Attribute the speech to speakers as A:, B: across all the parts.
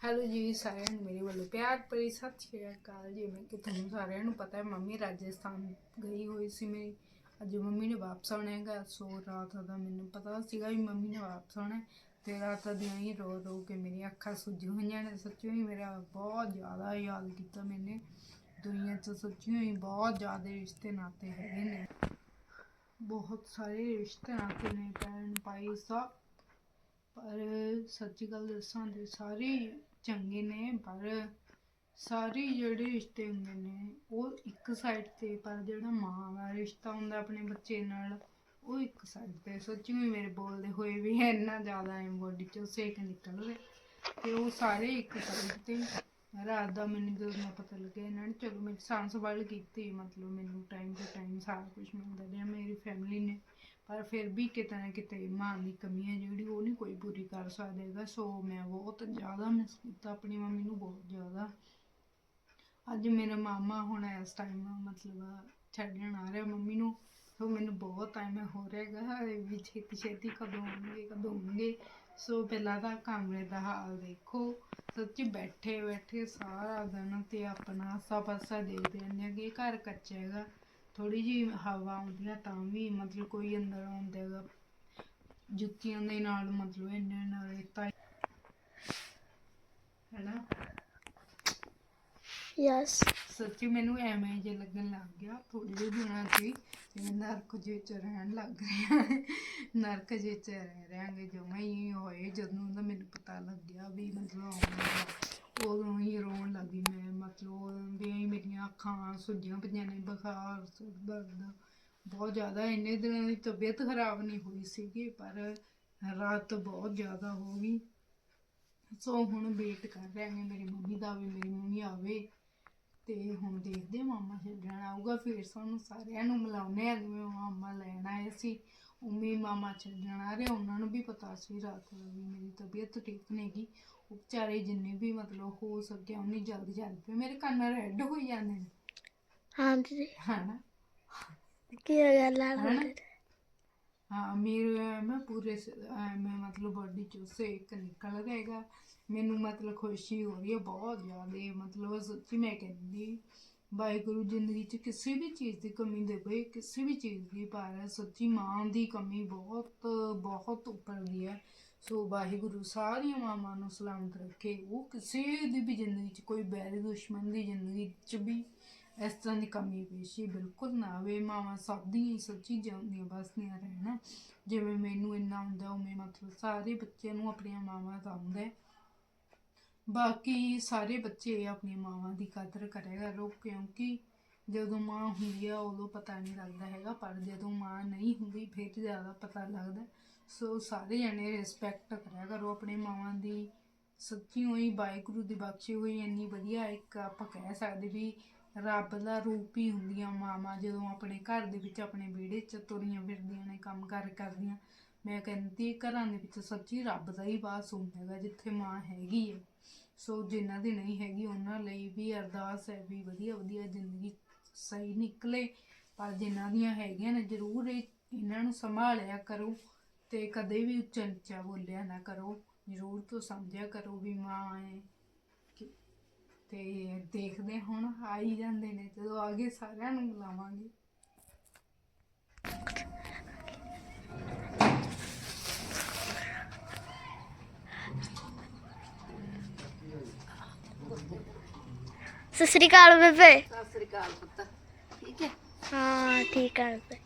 A: Hello ਜੀ, ਸਾਰਿਆਂ ਨੂੰ ਮੇਰੇ ਵੱਲੋਂ ਪਿਆਰ, ਭਰੀ ਸਤਿ ਸ਼੍ਰੀ ਅਕਾਲ। ਜੀ ਮੈਂ ਕਿ ਤੁਹਾਨੂੰ ਸਾਰਿਆਂ ਨੂੰ ਪਤਾ ਹੈ, ਮੰਮੀ ਰਾਜਸਥਾਨ ਗਈ ਹੋਈ ਸੀ ਮੇਰੀ। ਅੱਜ ਮੰਮੀ ਨੇ ਵਾਪਸ ਆਉਣਾ ਹੈਗਾ, ਸੋ ਰਾਤ ਦਾ ਮੈਨੂੰ ਪਤਾ ਸੀਗਾ ਵੀ ਮੰਮੀ ਨੇ ਵਾਪਸ ਆਉਣਾ ਹੈ ਤੇ ਰਾਤ ਦੀਆਂ ਹੀ ਰੋ ਰੋ ਕੇ ਮੇਰੀਆਂ ਅੱਖਾਂ ਸੁੱਜ ਹੋਈਆਂ ਨੇ। ਸੱਚੀ ਹੀ ਮੇਰਾ ਬਹੁਤ ਜ਼ਿਆਦਾ ਯਾਦ ਕੀਤਾ ਮੈਨੇ। ਦੁਨੀਆ 'ਚ ਸੱਚੀ ਹੀ ਬਹੁਤ ਜ਼ਿਆਦਾ ਰਿਸ਼ਤੇ ਨਾਤੇ ਹੈਗੇ ਨੇ। ਬਹੁਤ ਸਾਰੇ ਰਿਸ਼ਤੇ ਨਾਤੇ ਨੇ, ਭੈਣ ਭਾਈ ਸਭ। ਪਰ ਸੱਚੀ ਗੱਲ ਦੱਸਾਂ ਤੇ ਸਾਰੇ ਚੰਗੇ ਨੇ, ਪਰ ਸਾਰੇ ਜਿਹੜੇ ਰਿਸ਼ਤੇ ਹੁੰਦੇ ਨੇ, ਉਹ ਇੱਕ ਸਾਈਡ ਤੇ, ਪਰ ਜਿਹੜਾ ਮਾਂ ਦਾ ਰਿਸ਼ਤਾ ਹੁੰਦਾ ਆਪਣੇ ਬੱਚੇ ਨਾਲ, ਉਹ ਇੱਕ ਸਾਈਡ ਤੇ। ਸੱਚੀ ਹੀ ਮੇਰੇ ਬੋਲਦੇ ਹੋਏ ਵੀ ਇੰਨਾ ਜ਼ਿਆਦਾ ਐ ਬੋਡੀ ਚੋਂ ਸੇਕ ਨਿਕਲ ਰਿਹਾ ਤੇ ਉਹ ਸਾਰੇ ਇੱਕ ਸਾਈਡ ਤੇ। ਰਾਤ ਦਾ ਮੈਨੂੰ ਜਦੋਂ ਨਾ ਪਤਾ ਲੱਗਿਆ, ਇਹਨਾਂ ਨੇ ਚਲੋ ਮੇਰੀ ਸਾਂਭ ਸੰਭਾਲ ਕੀਤੀ, ਮਤਲਬ ਮੈਨੂੰ ਟਾਈਮ ਟੂ ਟਾਈਮ ਸਾਰਾ ਕੁਝ ਮਿਲਦਾ ਰਿਹਾ, ਮੇਰੀ ਫੈਮਿਲੀ ਨੇ। ਪਰ ਫਿਰ ਵੀ ਕਿਤੇ ਨਾ ਕਿਤੇ ਮਾਂ ਦੀ ਕਮੀ ਹੈ ਜਿਹੜੀ, ਉਹ ਨਹੀਂ ਕੋਈ ਪੂਰੀ ਕਰ ਸਕਦੇਗਾ ਸੋ ਮੈਂ ਬਹੁਤ ਜ਼ਿਆਦਾ ਮਿਸ ਕੀਤਾ, ਆਪਣੀ ਮੰਮੀ ਨੂੰ ਬਹੁਤ ਜ਼ਿਆਦਾ। ਅੱਜ ਮੇਰਾ ਮਾਮਾ ਹੁਣ ਇਸ ਟਾਈਮ ਮਤਲਬ ਛੱਡਣ ਆ ਰਿਹਾ ਮੰਮੀ ਨੂੰ। ਸੋ ਮੈਨੂੰ ਬਹੁਤ ਟਾਈਮ ਹੋ ਰਿਹਾ ਵੀ ਛੇਤੀ ਛੇਤੀ ਕਦੋਂ ਆਉਣਗੇ ਕਦੋਂ ਆਉਣਗੇ ਸੋ ਪਹਿਲਾਂ ਤਾਂ ਕਮਰੇ ਦਾ ਹਾਲ ਦੇਖੋ, ਸੱਚੀ ਬੈਠੇ ਬੈਠੇ ਸਾਰਾ ਦਿਨ ਤੇ ਆਪਣਾ ਆਸਾ ਪਾਸਾ ਦੇਖਦੇ ਰਹਿੰਦੇ ਆ ਕਿ ਘਰ ਕੱਚਾ ਹੈਗਾ। ਥੋੜੀ ਜਿਹੀ ਹਵਾ ਆਉਂਦੀ ਆ ਤਾਂ ਵੀ ਮਤਲਬ ਕੋਈ ਅੰਦਰ ਆਉਂਦਾ ਹੈਗਾ। ਜੁੱਤੀਆਂ ਦੇ ਨਾਲ ਮਤਲਬ ਇੰਨੇ ਨਾਲ ਰੇਤਾ ਹੈਨਾ?
B: Yes.
A: ਸੱਚੀ ਮੈਨੂੰ ਐਵੇਂ ਜੇ ਲੱਗਣ ਲੱਗ ਗਿਆ ਥੋੜੇ ਜਿਹੇ ਦਿਨਾਂ 'ਚ ਹੀ ਜਿਵੇਂ ਨਰਕ ਜਿਹੇ 'ਚ ਰਹਿਣ ਲੱਗ ਰਿਹਾ ਨਰਕ ਜਿਹੇ 'ਚ ਰਹਿ ਰਿਹਾਂਗੇ ਜਮਾਂ ਹੀ ਹੋਏ ਜਦੋਂ ਦਾ ਮੈਨੂੰ ਪਤਾ ਲੱਗਿਆ ਵੀ ਮਤਲਬ ਉਦੋਂ ਹੀ ਰੋਣ ਲੱਗੀ ਮੈਂ, ਮਤਲਬ ਉਦੋਂ ਦੀਆਂ ਹੀ ਮੇਰੀਆਂ ਅੱਖਾਂ ਸੁੱਜੀਆਂ ਪਈਆਂ ਨੇ, ਬੁਖਾਰ ਸਿਰ ਦਰਦ ਬਹੁਤ ਜ਼ਿਆਦਾ, ਇੰਨੇ ਦਿਨਾਂ ਦੀ ਤਬੀਅਤ ਖਰਾਬ ਨਹੀਂ ਹੋਈ ਸੀਗੀ, ਪਰ ਰਾਤ ਬਹੁਤ ਜ਼ਿਆਦਾ ਹੋ ਗਈ। ਸੋ ਹੁਣ ਵੇਟ ਕਰ ਰਹੇ ਨੇ ਮੇਰੀ ਮੰਮੀ ਦਾ ਵੀ, ਮੇਰੀ ਮੰਮੀ ਆਵੇ ਤੇ ਹੁਣ ਦੇਖਦੇ ਹਾਂ ਮਾਮਾ ਛੱਡਣ ਆਊਗਾ, ਫਿਰ ਸਾਨੂੰ ਸਾਰਿਆਂ ਨੂੰ ਮਿਲਾਉਣੇ ਆ ਜਿਵੇਂ ਮਾਮਾ ਲੈਣ ਆਏ ਸੀ ਉਮੀ ਮਾਮਾ ਛੱਡਣ ਆ ਰਹੇ, ਉਹਨਾਂ ਨੂੰ ਵੀ ਪਤਾ ਸੀ ਰਾਤ ਨੂੰ ਵੀ ਮੇਰੀ ਤਬੀਅਤ ਠੀਕ ਨਹੀਂ ਗੀ ਵਿਚਾਰੇ ਜਿੰਨੇ ਵੀ ਮਤਲਬ ਹੋ ਸਕਿਆ ਉਨੀ ਜਲਦੀ ਚੱਲ ਪਏ ਮੇਰੇ ਕੰਨ ਰੈੱਡ ਹੋਈ ਜਾਂਦੇ ਨੇ।
B: ਹਾਂ ਦੀਦੀ
A: ਹਨਾ?
B: ਕੀ ਹੋ ਗਿਆ ਲਾਲ
A: ਹਨਾ?
B: ਹੋ
A: ਮੇਰੇ ਮੈਂ ਪੂਰੇ ਸ- ਮੈਂ ਮਤਲਬ ਬੋਡੀ ਚੋਂ ਸੇਕ ਨਿਕਲ ਰਿਹਾਗਾ ਮੈਨੂੰ ਮਤਲਬ ਖੁਸ਼ੀ ਹੋ ਰਹੀ ਹੈ ਬਹੁਤ ਜ਼ਿਆਦਾ ਮਤਲਬ ਸੱਚੀ ਮੈਂ ਕਹਿੰਦੀ ਵਾਹਿਗੁਰੂ ਜ਼ਿੰਦਗੀ 'ਚ ਕਿਸੇ ਵੀ ਚੀਜ਼ ਦੀ ਕਮੀ ਦੇਵੇ ਕਿਸੇ ਵੀ ਚੀਜ਼ ਦੀ ਪਰ ਸੱਚੀ ਮਾਂ ਦੀ ਕਮੀ ਬਹੁਤ ਬਹੁਤ ਉੱਪਰ ਦੀ ਹੈ। ਸੋ ਵਾਹਿਗੁਰੂ ਸਾਰੀਆਂ ਮਾਵਾਂ ਨੂੰ ਸਲਾਮਤ ਰੱਖੇ ਉਹ ਕਿਸੇ ਦੀ ਵੀ ਜ਼ਿੰਦਗੀ 'ਚ ਕੋਈ ਬੈਰੀ ਦੁਸ਼ਮਣ ਦੀ ਜ਼ਿੰਦਗੀ 'ਚ ਵੀ ਇਸ ਤਰ੍ਹਾਂ ਦੀ ਕਮੀ ਪੇਸ਼ੀ ਬਿਲਕੁਲ ਨਾ ਆਵੇ। ਮਾਵਾਂ ਸਭ ਦੀਆਂ ਸੱਚੀ ਜਿਉਂਦੀਆਂ ਬਸਦੀਆਂ ਰਹਿਣ। ਜਿਵੇਂ ਮੈਨੂੰ ਇੰਨਾ ਹੁੰਦਾ, ਉਵੇਂ ਮਤਲਬ ਸਾਰੇ ਬੱਚਿਆਂ ਨੂੰ ਆਪਣੀਆਂ ਮਾਵਾਂ ਦਾ ਹੁੰਦਾ ਹੈ। ਬਾਕੀ ਸਾਰੇ ਬੱਚੇ ਆਪਣੀਆਂ ਮਾਵਾਂ ਦੀ ਕਦਰ ਕਰੇਗਾ ਕਰੋ ਕਿਉਂਕਿ ਜਦੋਂ ਮਾਂ ਹੁੰਦੀ ਆ ਉਦੋਂ ਪਤਾ ਨਹੀਂ ਲੱਗਦਾ ਹੈਗਾ, ਪਰ ਜਦੋਂ ਮਾਂ ਨਹੀਂ ਹੁੰਦੀ, ਫਿਰ ਜ਼ਿਆਦਾ ਪਤਾ ਲੱਗਦਾ ਸੋ ਸਾਰੇ ਜਣੇ ਰਿਸਪੈਕਟ ਕਰਿਆ ਕਰੋ ਆਪਣੇ ਮਾਵਾਂ ਦੀ। ਸੱਚੀ ਹੋਈ ਵਾਹਿਗੁਰੂ ਦੀ ਬਖਸ਼ੀ ਹੋਈ, ਇੰਨੀ ਵਧੀਆ ਇੱਕ ਆਪਾਂ ਕਹਿ ਸਕਦੇ ਵੀ ਰੱਬ ਦਾ ਰੂਪ ਹੀ ਹੁੰਦੀਆਂ ਮਾਵਾਂ, ਜਦੋਂ ਆਪਣੇ ਘਰ ਦੇ ਵਿੱਚ ਆਪਣੇ ਵਿਹੜੇ 'ਚ ਤੁਰੀਆਂ ਫਿਰਦੀਆਂ ਨੇ, ਕੰਮ ਕਾਰ ਕਰਦੀਆਂ। ਮੈਂ ਕਹਿੰਦੀ ਘਰਾਂ ਦੇ ਵਿੱਚ ਸੱਚੀ ਰੱਬ ਦਾ ਹੀ ਵਾਸ ਹੁੰਦਾ ਹੈਗਾ, ਜਿੱਥੇ ਮਾਂ ਹੈਗੀ ਹੈ ਸੋ ਜਿਨ੍ਹਾਂ ਦੀ ਨਹੀਂ ਹੈਗੀ, ਉਹਨਾਂ ਲਈ ਵੀ ਅਰਦਾਸ ਹੈ ਵੀ ਵਧੀਆ ਵਧੀਆ ਜ਼ਿੰਦਗੀ ਸਹੀ ਨਿਕਲੇ। ਪਰ ਜਿਨ੍ਹਾਂ ਦੀਆਂ ਹੈਗੀਆਂ ਨੇ, ਜ਼ਰੂਰ ਇਹ- ਇਹਨਾਂ ਨੂੰ ਸੰਭਾਲਿਆ ਕਰੋ। ਤੇ ਕਦੇ ਵੀ ਉੱਚਾ ਨੀਚਾ ਬੋਲਿਆ ਨਾ ਕਰੋ ਜ਼ਰੂਰ ਤੋਂ ਸਮਝਿਆ ਕਰੋ ਵੀ ਮਾਂ ਹੈ ਤੇ ਦੇਖਦੇ ਹੁਣ ਆ ਹੀ ਜਾਂਦੇ ਨੇ ਜਦੋਂ ਆ ਗਏ ਸਾਰਿਆਂ ਨੂੰ ਬੁਲਾਵਾਂਗੇ।
B: ਸਤਿ ਸ੍ਰੀ ਅਕਾਲ ਬੇਬੇ।
A: ਸਤਿ ਸ੍ਰੀ ਅਕਾਲ ਪੁੱਤ ਠੀਕ ਹੈ
B: ਹਾਂ ਠੀਕ ਹੈ ਬੇਬੇ।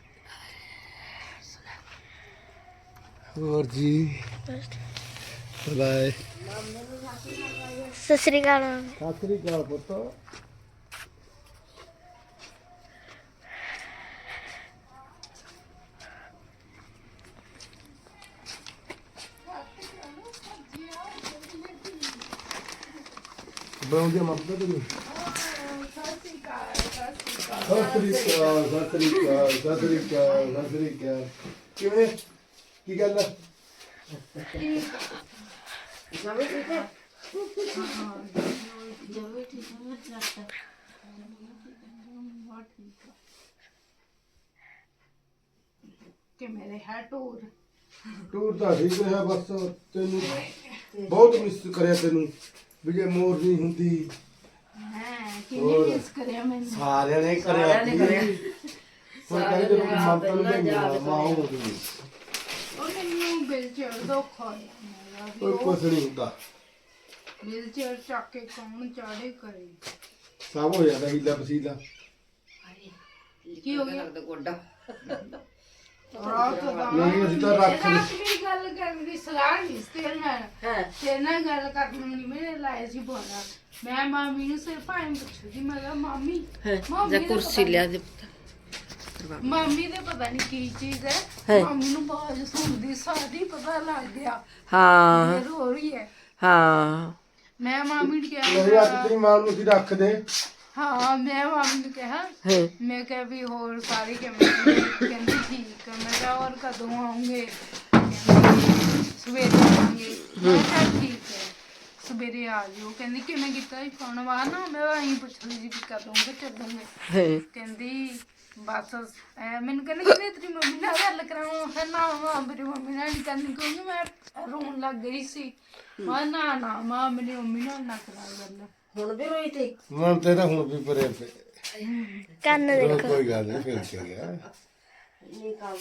C: ਹੋਰ ਜੀ ਬਾਏ
B: ਸਤਿ ਸ੍ਰੀ ਅਕਾਲ ਮੰਮੀ।
C: ਸਤਿ ਸ੍ਰੀ ਅਕਾਲ ਪੁੱਤ ਬਣਾਉਂਦੀ ਮਮਤਾ ਤੈਨੂੰ ਸਤਿ ਸ੍ਰੀ ਅਕਾਲ ਸਤਿ ਸ੍ਰੀ ਅਕਾਲ ਸਤਿ ਸ੍ਰੀ ਅਕਾਲ ਸਤਿ ਸ੍ਰੀ ਅਕਾਲ ਕਿਵੇਂ ਕੀ ਗੱਲ ਹੈ
A: ਕਿ ਮੇਰੇ ਹੈ ਟੂਰ
C: ਟੂਰ ਤਾਂ ਠੀਕ ਰਿਹਾ ਬਸ ਤੈਨੂੰ ਬਹੁਤ ਮਿਸ ਕਰਿਆ ਤੈਨੂੰ ਵੀ ਜੇ ਮੋਰ ਨਹੀਂ ਹੁੰਦੀ।
A: ਹਾਂ ਕਿੰਨੇ ਮਿਸ ਕਰਿਆ ਮੈਨੂੰ?
C: ਸਾਰਿਆਂ ਨੇ ਕਰਿਆ ਹੁਣ ਕਹਿੰਦੇ ਕਿ ਮਮਤਾ ਨੂੰ ਦੇ ਮਾਂ ਹੋ ਗਈ
A: ਉਹ ਮੈਨੂੰ ਬਿਲ ਚੜ ਦੋ ਖੋਇਆ ਮੇਰਾ ਵੀ
C: ਕੋਈ ਕੁਛ ਨਹੀਂ ਹੁੰਦਾ
A: ਬਿਲ ਚੜ ਚੱਕ ਕੇ ਕੌਣ ਚਾੜੇ ਕਰੇ?
C: ਸਭ ਹੋ ਜਾਂਦਾ ਹੀਲਾ ਵਸੀਲਾ
A: ਕੀ ਹੋ ਗਿਆ?
D: ਗੋਡਾ
A: ਰਾਤ ਦਾ
C: ਨਹੀਂ ਅਸੀਂ ਤਾਂ ਰੱਖ
A: ਰਾਤ ਵੀ ਗੱਲ ਕਰਨ ਦੀ ਸਲਾਹ ਨਹੀਂ ਸੀ ਤੇਰੇ ਨਾਲ।
D: ਹਾਂ।
A: ਤੇਰੇ ਨਾਲ ਗੱਲ ਕਰਨ ਨੂੰ ਨਹੀਂ ਮੇਰੇ ਲਾਇਆ ਸੀ ਬੋਲਣਾ। ਮੈਂ ਮਾਮੀ ਨੂੰ ਸਿਰਫ ਆਏ ਪੁੱਛਦੀ ਮੈਂ ਕਿਹਾ ਮਾਮੀ ਮਾਮੀ
D: ਜਾਂ ਕੁਰਸੀ
A: ਪਤਾ
D: ਲਿਆ ਦੇ
A: ਮਾਮੀ ਦੇ ਪਤਾ ਨਹੀਂ ਕੀ ਚੀਜ਼ ਹੈ।
D: ਹੈ।
A: ਮਾਮੀ ਨੂੰ ਬਾਜ ਸੁਣਦੀ ਸਾਡੀ ਪਤਾ ਲੱਗ ਗਿਆ।
D: ਹਾਂ।
A: ਇਹ ਰੋ ਰਹੀ ਹੈ।
D: ਹਾਂ।
A: ਮੈਂ ਮਾਮੀ ਨੂੰ
C: ਨਹੀਂ
A: ਕਿਹਾ
C: ਅੱਜ ਤੇਰੀ ਮਾਂ ਨੂੰ ਅਸੀਂ ਰੱਖ ਦੇ।
A: ਹਾਂ ਮੈਂ ਮਾਮੀ ਨੂੰ ਕਿਹਾ।
D: ਹਾਂ।
A: ਮੈਂ ਕਿਹਾ ਵੀ ਹੋਰ ਸਾਰੇ ਕਿਵੇਂ ਨੇ? ਕਹਿੰਦੀ ਠੀਕ। ਆ ਮੈਂ ਕਿਹਾ ਹੋਰ ਕਦੋਂ ਆਉਂਗੇ? ਕਹਿੰਦੀ ਸਵੇਰੇ ਆਵਾਂਗੇ। ਮੈਂ ਕਿਹਾ ਠੀਕ ਹੈ। ਸਵੇਰੇ ਆ ਜਿਓ। ਕਹਿੰਦੀ ਕਿਵੇਂ ਕੀਤਾ ਫੋਨ ਵਾ ਨਾ ਮੈਂ ਆਈ ਪੁੱਛ ਲਈ ਸੀ ਕਿ ਕਦੋਂ ਕਿ ਚੱਲੂਗੇ।
D: ਹਾਂ।
A: ਕਹਿੰਦੀ ਬਸ ਐ ਮੈਨੂੰ ਕਹਿੰਦੀ ਕਿ ਤੇਰੀ ਮੰਮੀ ਨਾਲ ਗੱਲ ਕਰਾਵਾਂ। ਫਿਰ ਨਾ ਮਾਂ ਮੇਰੀ ਮੰਮੀ ਨਾਲ ਨਹੀਂ ਕਰਨੀ ਕਿਉਂਕਿ ਮੈਂ ਰੋਣ ਲੱਗ ਗਈ ਸੀ। ਮੈਂ ਨਾ ਨਾ ਮਾਂ ਮੇਰੀ ਮੰਮੀ ਨਾਲ ਨਾ ਕਰਾ ਗੱਲ।
D: ਹੁਣ ਵੀ ਰੋਈ ਤੇ?
C: ਮਨ ਤੇ ਤਾਂ ਹੁਣ ਵੀ ਪਰੇ ਪਏ
B: ਕੰਨ ਦੇ
C: ਚਲੋ ਕੋਈ ਗੱਲ ਨਹੀਂ ਫਿਰ ਕੀ ਗਿਆ।
D: ਨਹੀਂ ਕੰਮ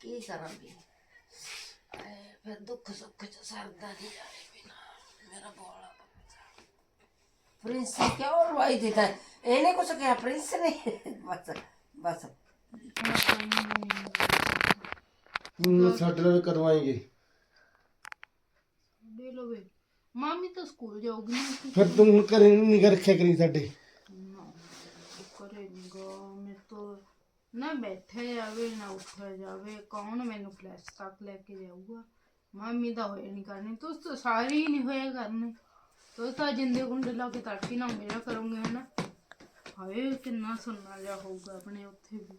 D: ਕੀ ਕਰਾਂ ਵੀ ਆਏ, ਫਿਰ ਦੁੱਖ ਸੁੱਖ ਚ ਸਰਦਾ ਨਹੀਂ ਜਾਣੇ ਬਿਨਾ। ਮੇਰਾ ਬੋਲਾ। ਪ੍ਰਿੰਸ ਕਿਉਂ ਰਵਾਈ ਦਿੱਤਾ ਇਹਨੇ ਕੁਛ ਕਿਹਾ ਪ੍ਰਿੰਸ ਨੇ ਬਸ ਬਸ
C: ਹੁਣ ਸਾਡੇ ਨਾਲ ਕਦੋਂ ਆਏਗੇ
A: ਦੇ ਲੋ ਵੇ ਮਾਮੀ ਤਾਂ ਸਕੂਲ ਜਾਊਗੀ ਨਾ
C: ਫਿਰ ਤੂੰ ਹੁਣ ਘਰੇ ਨਹੀਂ ਰੱਖਿਆ ਕਰੀ ਸਾਡੇ
A: ਕਰੇਗਾ ਮੈਂ ਤਾਂ ਨਾ ਬੈਠਾ ਜਾਵੇ ਨਾ ਉੱਠਿਆ ਜਾਵੇ ਕੌਣ ਮੈਨੂੰ ਫਲੈਸ਼ ਤੱਕ ਲੈ ਕੇ ਜਾਊਗਾ ਮਾਮੀ ਦਾ ਹੋਇਆ ਨਹੀਂ ਕਰਨੀ ਤੁਸੀਂ ਤਾਂ ਸਾਰੇ ਹੀ ਨਹੀਂ ਹੋਇਆ ਕਰਨੇ ਤੁਸੀਂ ਤਾਂ ਜਿੰਦੇ ਗੁੰਡੇ ਲਾ ਕੇ ਤੜਕੀ ਨਾ ਮੇਰਾ ਕਰੋਗੇ, ਹਨਾ? ਹਾਏ, ਕਿੰਨਾ ਸੁੰਨਾ ਜਾ ਹੋਊਗਾ ਆਪਣੇ ਉੱਥੇ ਵੀ।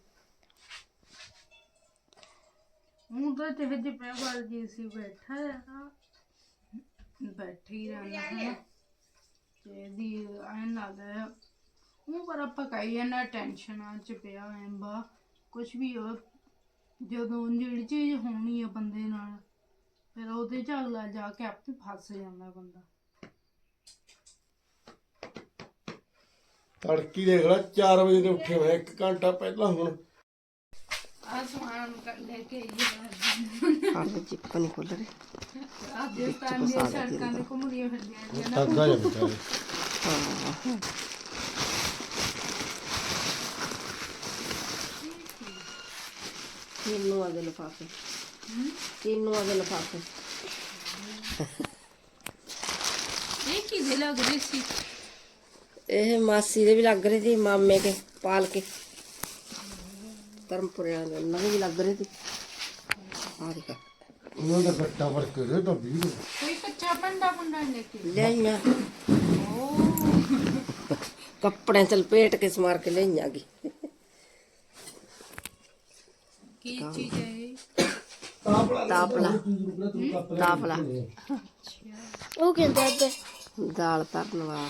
A: ਮੂੰ ਤਾਂ ਤੇ ਵਿੱਚ ਪੈ ਵਾਲ ਜੀ ਸੀ ਬੈਠਾ ਆ ਬੈਠੀ ਹੀ ਰਹਿੰਦਾ ਹੈ ਤੇ ਦੀ ਐਨ ਲੱਗਦਾ ਉਹ ਪਰ ਆਪਾਂ ਕਹੀ ਜਾਂਦਾ ਟੈਨਸ਼ਨਾਂ ਚ ਪਿਆ ਐ ਬਾ ਕੁਝ ਵੀ ਹੋ ਜਦੋਂ ਜਿਹੜੀ ਚੀਜ਼ ਹੋਣੀ ਆ ਬੰਦੇ ਨਾਲ, ਫਿਰ ਉਹਦੇ ਚ ਜਾ ਕੇ ਆਪੇ ਫਸ ਜਾਂਦਾ ਬੰਦਾ।
C: ਤੜਕੀ ਦੇਖ ਲੈ 4 ਵਜੇ ਦੇ ਉੱਠੇ ਹੋਏ 1 ਘੰਟਾ ਪਹਿਲਾਂ ਹੁਣ।
A: ਆਸਮਾਨ ਕਰ ਲੈ ਕੇ ਇਹ
D: ਹਾਂ ਚਿੱਪ ਨਹੀਂ ਖੁੱਲ ਰਹੀ।
A: ਰਾਜਸਥਾਨ ਦੀਆਂ ਸੜਕਾਂ ਤੇ ਘੁੰਮਦੀਆਂ ਫਿਰਦੀਆਂ ਨੇ
C: ਤੱਗਾ ਜਾ ਵਿਚਾਰੇ
D: ਕਿੰਨੂ ਆ ਦੇ ਲਫਾਫੇ। ਕਿੰਨੂ ਆ ਦੇ ਲਫਾਫੇ।
A: ਇਹ ਕਿਹਦੇ ਲੱਗ ਰਹੀ ਸੀ?
D: ਇਹ ਮਾਸੀ ਦੇ ਵੀ ਲੱਗ ਰਹੇ ਸੀ ਮਾਮੇ ਕੇ ਪਾਲ ਕੇ। ਧਰਮਪੁਰਿਆਂ ਦੇ ਉਹਨਾਂ ਦੇ ਵੀ ਲੱਗ ਰਹੇ ਸੀ। ਆ ਦੇਖ।
C: ਉਹਨਾਂ ਦਾ ਗੱਟਾ ਵਰ ਕੇ ਦੇ ਤਾਂ ਵੀਰ
A: ਕੋਈ ਕੱਚਾ ਪੰਡਾ ਪੁੰਡਾ ਲੈ ਕੇ?
D: ਲਿਆਈਆਂ।
A: ਓ
D: ਕੱਪੜਿਆਂ ਚ ਲਪੇਟ ਕੇ ਸਮਾਰ ਕੇ ਲਿਆਈਆਂ ਗੀ।
A: ਕੀ ਚੀਜ਼ ਹੈ ਇਹ?
D: ਤਾਪਲਾ ਤਾਪਲਾ
B: ਉਹ ਕਹਿੰਦਾ ਤੇ
D: ਦਾਲ ਧਰਨ ਵਾਲਾ।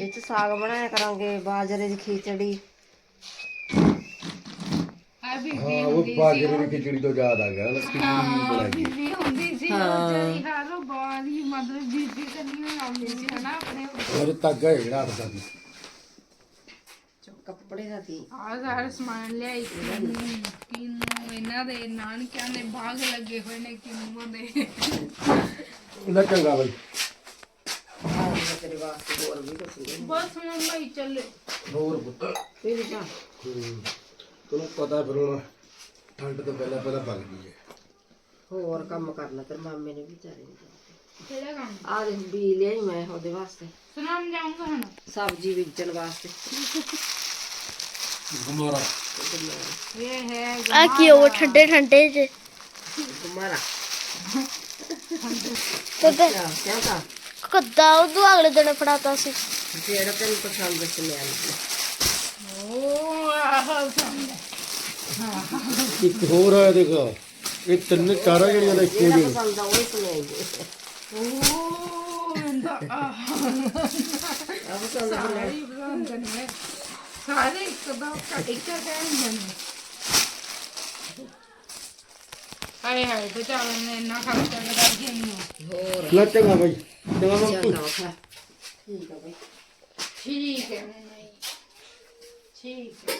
D: ਇਹ ਚ ਸਾਗ ਬਣਾਇਆ ਕਰਾਂਗੇ ਬਾਜਰੇ ਦੀ ਖਿਚੜੀ।
A: ਆ ਵੀ
C: ਹਾਂ ਉਹ ਬਾਜਰੇ ਦੀ ਖਿਚੜੀ ਤੋਂ ਯਾਦ ਆ ਗਿਆ ਬਣਾਈ
A: ਬੀਬੀ ਹੁੰਦੀ ਸੀ ਉਹ ਜਿਹੜੀ ਹਾਰੋ ਬਾਲੀ ਮਤਲਬ ਬੀਬੀ ਕੰਨੀ ਹੋਈ ਆਉਂਦੀ ਸੀ ਹਨਾ ਆਪਣੇ
C: ਔਰ ਤੱਗਾ ਹੀ ਰੱਖਦਾ ਸੀ।
D: ਕੱਪੜੇ ਦਾ ਦੀ
A: ਆ ਸਾਰਾ ਸਮਾਨ ਲਿਆਈ ਕਿਨੂੰ ਕਿਨੂੰ ਇਹਨਾਂ ਦੇ ਨਾਨਕਿਆਂ ਦੇ ਬਾਗ ਲੱਗੇ ਹੋਏ ਨੇ ਕਿਨੂੰ ਦੇ।
C: ਉਹਦਾ ਚੰਗਾ ਬਈ।
D: ਆਹ ਤੇਰੇ ਵਾਸਤੇ ਹੋਰ ਵੀ ਕੁਛ ਨਹੀਂ
A: ਬਸ ਹੁਣ ਮੈਂ ਚੱਲੇ
C: ਹੋਰ ਪੁੱਤ
D: ਪੀ ਲਈ ਚਾਹ
C: ਹੂੰ। ਤੈਨੂੰ ਪਤਾ ਫਿਰ ਹੁਣ ਠੰਡ ਤੋਂ ਪਹਿਲਾਂ ਪਹਿਲਾਂ ਪੱਕ ਗਈ ਹੈ
D: ਹੋਰ ਕੰਮ ਕਰਨਾ ਤੇ ਮਾਮੇ ਨੇ ਵਿਚਾਰੇ ਨੇ
A: ਕਿਹੜਾ ਕੰਮ
D: ਆ ਦੇ ਬੀ ਲਿਆਈ ਮੈਂ ਉਹਦੇ ਵਾਸਤੇ
A: ਸੁਨਾਮ ਜਾਊਂਗਾ ਹੁਣ
D: ਸਬਜ਼ੀ ਬੀਜਣ ਵਾਸਤੇ
C: ਗੁਮਾਰਾ
A: ਇਹ ਹੈ
B: ਆ ਕੀ ਉਹ ਠੰਡੇ ਠੰਡੇ ਚ
D: ਗੁਮਾਰਾ
B: ਤੇ ਤੇ
D: ਕਿਆ ਕਿਆ ਤਾਂ
B: ਕੱਦਾ ਉਦੋਂ ਅਗਲੇ ਦਿਨ ਫੜਾਤਾ ਸੀ।
D: ਜਿਹੜਾ ਤੈਨੂੰ ਪਸੰਦ ਸੀ ਲੈ ਲਈ
C: ਇੱਕ ਹੋਰ ਆ ਦੇਖ। ਇਹ ਤਿੰਨ ਚਾਰਾਂ ਜਿਹੜੀਆਂ ਦਾ ਇੱਕੋ ਜਿਹੀ।
D: ਪਸੰਦ ਆ ਉਹ ਹੀ ਪਸੰਦ ਆ।
A: ਸਾਰੇ ਹੀ ਨੇ। ਇੱਕ ਦਾ ਇੱਕ ਕਹਿੰਦੇ ਨੇ। ਹਾਏ ਹਾਏ ਤੇ ਚੱਲ ਨੇ ਇੰਨਾ ਖਰਚਾ ਕਰ ਗਿਆ ਨਹੀਂ
D: ਹੋਰ।
C: ਲੈ ਚੰਗਾ ਬਾਈ ਚੰਗਾ ਮੈਂ
D: ਚੰਗਾ ਖਾ ਠੀਕ ਆ ਬਈ।
A: ਠੀਕ ਹੈ ਨਹੀਂ। ਠੀਕ ਹੈ।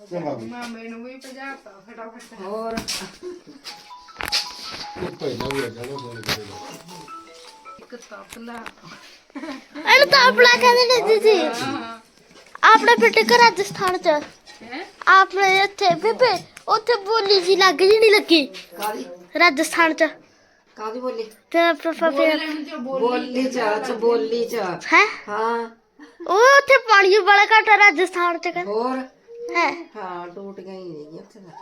C: ਚੰਗਾ ਬਾਈ।
A: ਮੈਂ ਮੈਨੂੰ ਵੀ ਭਜਾਤਾ ਫਟਾਫਟ।
D: ਹੋਰ।
C: ਇਹ ਪਹਿਲਾਂ ਵੀ ਅੱਗਾ ਨਾ ਫੋਨ ਕਰੇਗਾ
A: ਇੱਕ ਤਪਲਾ।
B: ਇਹਨੂੰ ਤਾਂ ਆਪਣਾ ਕਹਿੰਦੇ ਨੇ ਦੀਦੀ। ਆਪਣੇ ਪਿੰਡ ਘਰ ਰਾਜਸਥਾਨ ਚ। ਆਪਣੇ ਇੱਥੇ ਬੇਬੇ ਉੱਥੇ ਬੋਲੀ ਜੀ ਲੱਗ ਜੀ ਨਹੀਂ ਲੱਗੀ
D: ਕਾਦੀ
B: ਰਾਜਸਥਾਨ ਚ
D: ਕਾਦੀ ਬੋਲੀ
B: ਤੇ ਪਾਪਾ ਫਿਰ
A: ਬੋਲਣ ਚ ਬੋਲ
D: ਬੋਲੀ ਚ ਚ ਬੋਲੀ ਚ
B: ਹੈ
D: ਹਾਂ
B: ਉਹ ਉੱਥੇ ਪਾਣੀ ਵਾਲਾ ਘਾਟਾ ਰਾਜਸਥਾਨ ਚ ਕਹਿੰਦੇ
D: ਹੋਰ
B: ਹੈ
D: ਹਾਂ ਟੁੱਟ ਗਈ ਨਹੀਂ ਉੱਥੇ ਦਾ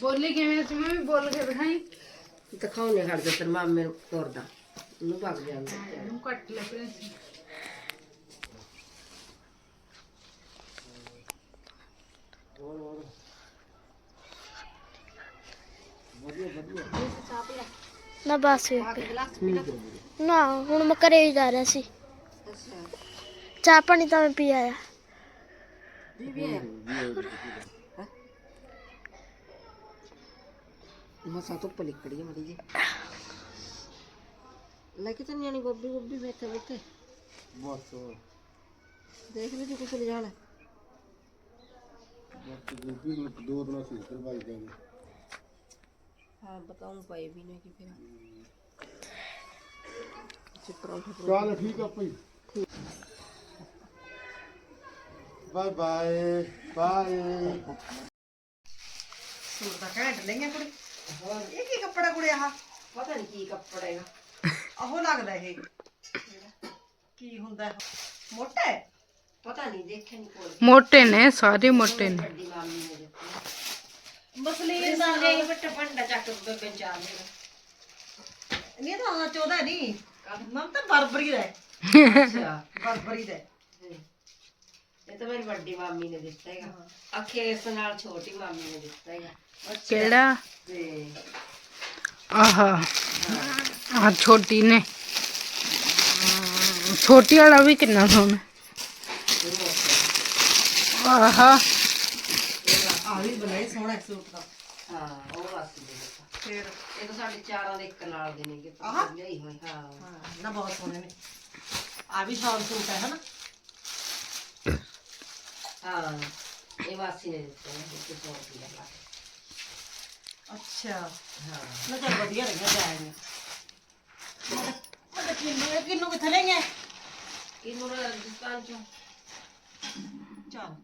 A: ਬੋਲੀ ਕਿਵੇਂ ਸੀ ਮੈਂ ਵੀ ਬੋਲ ਕੇ ਦਿਖਾਈ
D: ਦਿਖਾਉਣੇ ਖੜ ਜਾ ਤੇਰੇ ਮਾਮੇ ਨੂੰ ਤੁਰਦਾ ਉਹਨੂੰ ਭੱਗ ਜਾਂਦਾ
A: ਇਹਨੂੰ ਕੱਟ ਲੈ ਪ੍ਰਿੰਸ
B: ਨਾ ਬਸ ਨਾ ਹੁਣ ਮੈਂ ਘਰੇ ਹੀ ਜਾ ਰਿਹਾ ਸੀ। ਚਾਹ ਪਾਣੀ ਤਾਂ ਮੈਂ ਪੀ ਆਇਆ।
D: ਮਸਾ ਧੁੱਪ ਲਿਕੜੀ ਮੜੀ ਜੀ ਲੈ ਕੇ ਤਾਂ ਨਿਆਣੀ ਗੋਭੀ ਗੋਭੀ ਬੈਠੇ ਬੈਠੇ।
C: ਬਸ।
D: ਦੇਖ ਲੈ ਜੇ ਕੁਛ ਲੈ ਜਾਣਾ
C: ਬਸ ਗੋਭੀ ਨੂੰ ਦੋ ਦਿਨਾਂ ਸੀ ਫਿਰ ਭਾਈ ਜਾਗੇ
D: ਹਾਂ ਬਤਾਉਂ ਪਏ ਵੀ ਨੇ ਕਿ ਫਿਰ ਸੀ ਪਰੌਂਠੇ
C: ਚੱਲ ਠੀਕ ਆ ਭਾਈ ਬਾਏ ਬਾਏ ਬਾਏ
E: ਸੂਟ ਦਾ ਘੈਂਟ ਲਈਆਂ ਕੁੜੀ ਇਹ ਕੀ ਕੱਪੜਾ ਕੁੜੇ ਆਹ
D: ਪਤਾ ਨਹੀਂ ਕੀ ਕੱਪੜਾ ਹੈਗਾ
E: ਆਹੋ ਲੱਗਦਾ ਇਹ ਕੀ ਹੁੰਦਾ ਇਹ? ਮੋਟਾ ਹੈ
D: ਪਤਾ ਨਹੀਂ ਦੇਖਿਆ ਨਹੀਂ ਕੋਈ
A: ਮੋਟੇ ਨੇ ਸਾਰੇ ਮੋਟੇ ਨੇ
D: ਵੱਡੀ ਮਾਮੀ ਨੇ ਦਿੱਤੀ
E: ਮਸਲੀਨ ਦਾ
D: ਇਹ ਬੱਟਾ ਪੰਡਾ ਚੱਕ ਬੇਬੇ ਚਾਹ ਲੈ
E: ਨਹੀਂ ਤਾਂ ਆਉਣਾ ਚਾਹੁੰਦਾ ਨਹੀਂ ਮਮ ਤਾਂ ਬਰਬਰੀ ਦਾ ਹੈ,
D: ਅੱਛਾ।
E: ਬਰਬਰੀ ਦਾ ਹੈ।
D: ਇਹ ਤਾਂ ਮੇਰੀ ਵੱਡੀ ਮਾਮੀ ਨੇ ਦਿੱਤਾ ਹੈਗਾ। ਅਖੇ ਇਸ ਨਾਲ ਛੋਟੀ ਮਾਮੀ ਨੇ ਦਿੱਤਾ ਹੈਗਾ।
A: ਕਿਹੜਾ?
D: ਤੇ
A: ਆਹਾ। ਆ ਛੋਟੀ ਨੇ। ਛੋਟੀ ਵਾਲਾ ਵੀ ਕਿੰਨਾ ਸੋਹਣਾ। ਆਹਾ।
E: ਆਹ ਵੀ ਬਣਾਈ ਸੋਹਣਾ ਹੈ ਸੂਟ ਦਾ।
D: ਹਾਂ ਉਹ ਵਾਸਤੇ ਦੇ ਦਿੱਤਾ
E: ਫਿਰ
D: ਇਹ ਤਾਂ ਸਾਡੇ ਚਾਰਾਂ ਦੇ ਇੱਕ ਨਾਲ ਦੇ ਨੇਗੇ
E: ਆਹ?
D: ਲਈ ਹੋਈ ਹਾਂ।
E: ਹਾਂ ਨਾ ਬਹੁਤ ਸੋਹਣੇ ਨੇ। ਆ ਵੀ ਸ਼ਾਲ ਸੂਟ ਹੈ ਹਨਾ?
D: ਹਾਂ ਇਹ ਵਾਸੀ ਨੇ ਦਿੱਤਾ ਹੈ ਇੱਕ ਸੌ ਰੁਪਇਆ ਲਾ ਕੇ।
E: ਅੱਛਾ।
D: ਹਾਂ।
E: ਨਾ ਚੱਲ ਵਧੀਆ ਲੱਗਿਆ ਜਾਏਗਾ ਮਤਲਬ ਕਿੰਨੂ ਕਿੰਨੂ ਕਿੱਥੇ ਲੈ ਗਏ
D: ਕਿਨੂੰ ਰਾਜਸਥਾਨ ਚੋਂ।
E: ਚੱਲ।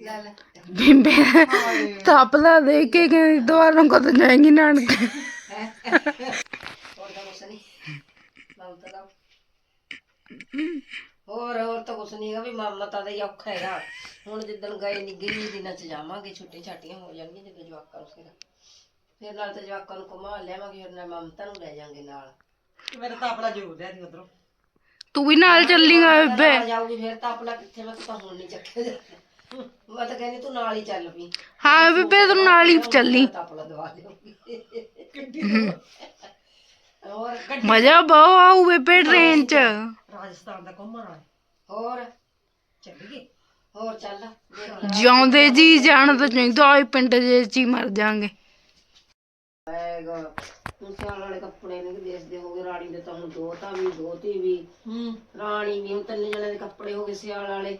D: ਲੈ ਲੈ।
A: ਬਿੰਬੇ ਤਪਲਾ ਦੇ ਕੇ ਕਹਿੰਦੀ ਦੁਆਰਾ ਕਦ ਜਾਏਗੀ ਨਾਨਕ?
D: ਹੋਰ ਹੋਰ ਹੋਰ ਤਾਂ ਕੁਛ ਨਹੀਂ ਹੈਗਾ ਵੀ ਮਾਮਾ ਤਾਂ ਦਾ ਹੀ ਔਖਾ ਹੈਗਾ। ਹੁਣ ਜਿੱਦਣ ਗਏ ਨਹੀਂ ਗਈ ਦਿਨਾਂ ਚ ਜਾਵਾਂਗੇ ਛੁੱਟੀ ਛਾਟੀਆਂ ਹੋ ਜਾਣਗੀਆਂ ਜਦੋਂ ਜਵਾਕਾਂ ਨੂੰ ਫਿਰ। ਫਿਰ ਨਾਲ ਤਾਂ ਜਵਾਕਾਂ ਨੂੰ ਘੁਮਾ ਲਿਆਵਾਂਗੇ ਫਿਰ ਨਾਲ ਮਮਤਾ ਨੂੰ ਲੈ ਜਾਾਂਗੇ ਨਾਲ।
E: ਮੇਰਾ ਤਾਂ ਆਪਣਾ ਜੋਰ ਲਿਆ ਦੀ ਉਧਰੋਂ।
A: ਤੂੰ ਵੀ ਨਾਲ ਚੱਲੀਗਾ
D: ਨਾਲ ਜਾਊਗੀ ਫਿਰ ਤਾਂ ਆਪਣਾ ਕਿੱਥੇ? ਮੈਂ ਤਾਂ ਹੁਣ ਨਹੀਂ ਚੱਕਿਆ। ਜਾਂਦਾ ਮੈਂ ਤਾਂ ਕਹਿੰਦੀ ਤੂੰ ਨਾਲ ਹੀ ਚੱਲ ਪਈ
A: ਹਾਂ ਬੇਬੇ ਤੂੰ ਨਾਲ ਹੀ ਚੱਲੀ।
D: ਤਾਂ ਆਪਣਾ ਦਵਾ ਲਿਆਉਂਗੀ ਹੋਰ
A: ਮਜ਼ਾ ਬਹੁਤ ਆਊ ਬੇਬੇ ਟ੍ਰੇਨ 'ਚ।
E: ਰਾਜਸਥਾਨ ਦਾ ਘੁੰਮਣ
D: ਹੋਰ?
E: ਚੱਲੀਏ
D: ਹੋਰ ਚੱਲ।
A: ਜਿਉਂਦੇ ਜੀ ਜਾਣ ਤਾਂ ਚਾਹੀਦਾ ਆਏ ਪਿੰਡ ਜੇ ਚ ਮਰ ਜਾਾਂਗੇ।
D: ਵਾਲੇ ਕੱਪੜੇ ਨੇ ਕਿ ਦੇਸ਼ ਦੇ ਹੋ ਗਏ ਰਾਣੀ ਦੇ ਤਾਂ ਹੁਣ ਦੋ ਤਾਂ ਵੀ ਦੋਤੀ ਵੀ।
E: ਹੂੰ।
D: ਰਾਣੀ ਵੀ ਹੁਣ ਤਿੰਨ ਜਣੇ ਦੇ ਕੱਪੜੇ ਹੋ ਗਏ ਸਿਆਲ ਵਾਲੇ।